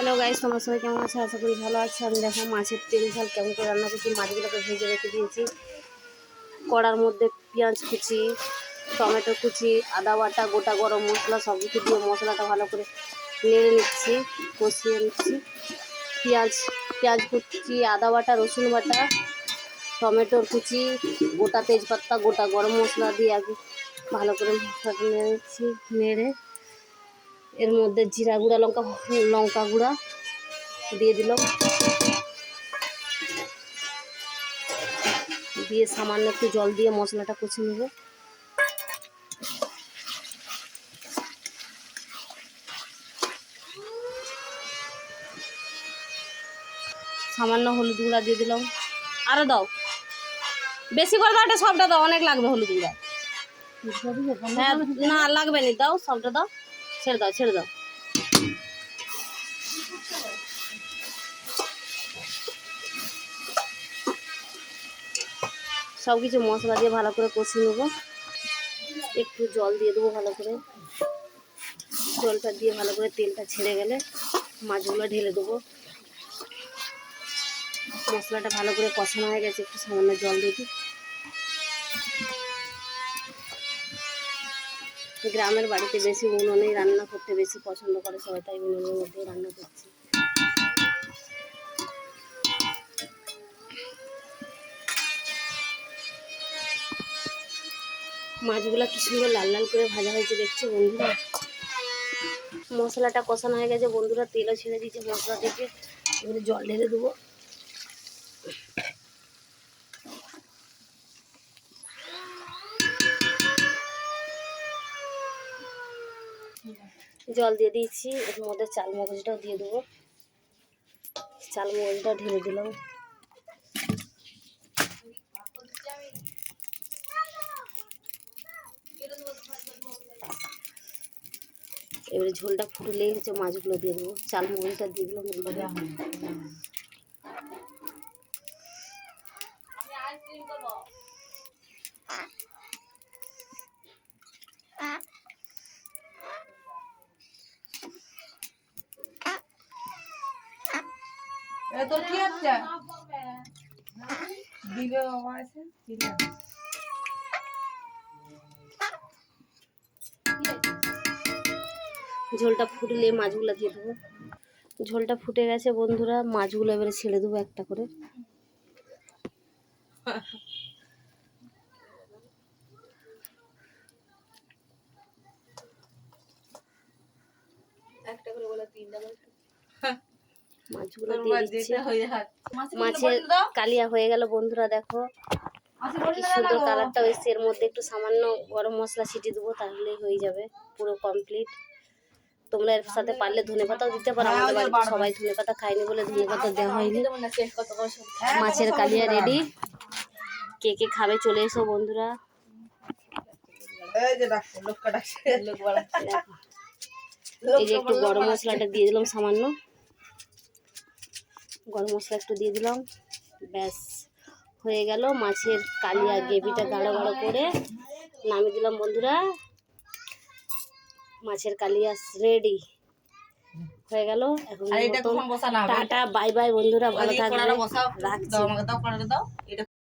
Hello guys, তোমার সবাই কেমন আছে? আশা করি ভালো আছে। আমি দেখো মাছের তেল ঝাল কেমন করে রান্না করছি। মাছগুলোকে ভেজে রেখে দিয়েছি। কড়ার মধ্যে পেঁয়াজ কুচি, টমেটো কুচি, আদা বাটা, গোটা গরম মশলা সব কিছু দিয়ে মশলাটা ভালো করে নেড়ে নিচ্ছি, কষিয়ে নিচ্ছি। পেঁয়াজ পেঁয়াজ কুচি, আদা বাটা, রসুন বাটা, টমেটোর কুচি, গোটা তেজপাতা, গোটা গরম মশলা দিয়ে আগে ভালো করে মশলাটা নেড়ে নিচ্ছি, নেড়ে এর মধ্যে জিরা গুঁড়া লঙ্কা লঙ্কা গুঁড়া দিয়ে দিলাম। দিয়ে সামান্য একটু জল দিয়ে মশলাটা কষে নেব। সামান্য হলুদ গুঁড়া দিয়ে দিলাম। আরও দাও। বেশি করে দাও এটা সবটা দাও অনেক লাগবে হলুদ গুঁড়া। হ্যাঁ না লাগবে না দাও সবটা দাও। ছেড়ে দাও ছেড়ে দাও। সব কিছু মশলা দিয়ে ভালো করে কষিয়ে নেব। একটু জল দিয়ে দেবো ভালো করে। জলটা দিয়ে ভালো করে তেলটা ছেড়ে গেলে মাছগুলো ঢেলে দেবো। মশলাটা ভালো করে কষানো হয়ে গেছে, একটু সামান্য জল দিয়ে দিই। গ্রামের বাড়িতে বেশি উনুনেই রান্না করতে বেশি পছন্দ করে সবাই, তাই উনুনের মধ্যেই রান্না করছি। মাছগুলো কি সুন্দর লাল লাল করে ভাজা হয়েছে দেখছ বন্ধুরা? মশলাটা কষানো হয়ে গেছে, বন্ধুরা তেলও ছেড়ে দিয়েছে, মশলা থেকে জল ঢেলে দেবো। জল দিয়ে দিয়েছি এর মধ্যে চাল মগজটাও দিয়ে দেবো। চাল মগজটা ঢেলে দিলাম। এবারে ঝোলটা ফুটলেই হচ্ছে মাছগুলো দিয়ে দেবো। চাল মগজটা দিয়ে দিলাম এ তোর কি হচ্ছে দিবে বাবা আছে ঝোলটা ফুটলে মাছগুলো দিয়ে দেবো। ঝোলটা ফুটে গেছে বন্ধুরা মাছগুলো এবারে ছেড়ে দেবো একটা করে। একটা করে বলে তিনটা করে। মাছগুলো দিয়ে দিচ্ছি। হয়ে মাছের কালিয়া হয়ে গেল বন্ধুরা দেখো। কি সুন্দর কালারটা এসছে এর মধ্যে একটু সামান্য গরম মশলা ছিটিয়ে দেবো তাহলেই হয়ে যাবে পুরো কমপ্লিট তোমরা এর সাথে পারলে ধনে পাতাও দিতে পারো আমাদের বাড়িতে সবাই ধনে পাতা খায়নি বলে ধনে পাতা দেওয়া হয়নি। মাছের কালিয়া রেডি কে কে খাবে চলে এসো বন্ধুরা। এই যে একটু গরম মশলাটা দিয়ে দিলাম সামান্য। গরম মশলা একটু দিয়ে দিলাম। ব্যাস হয়ে গেল। মাছের কালিয়া গ্রেভিটা গাঢ় গাঢ় করে নামিয়ে দিলাম বন্ধুরা। মাছের কালিয়া রেডি হয়ে গেল। এখন টাটা বাই বাই বন্ধুরা ভালো থাকবে। রাখছি।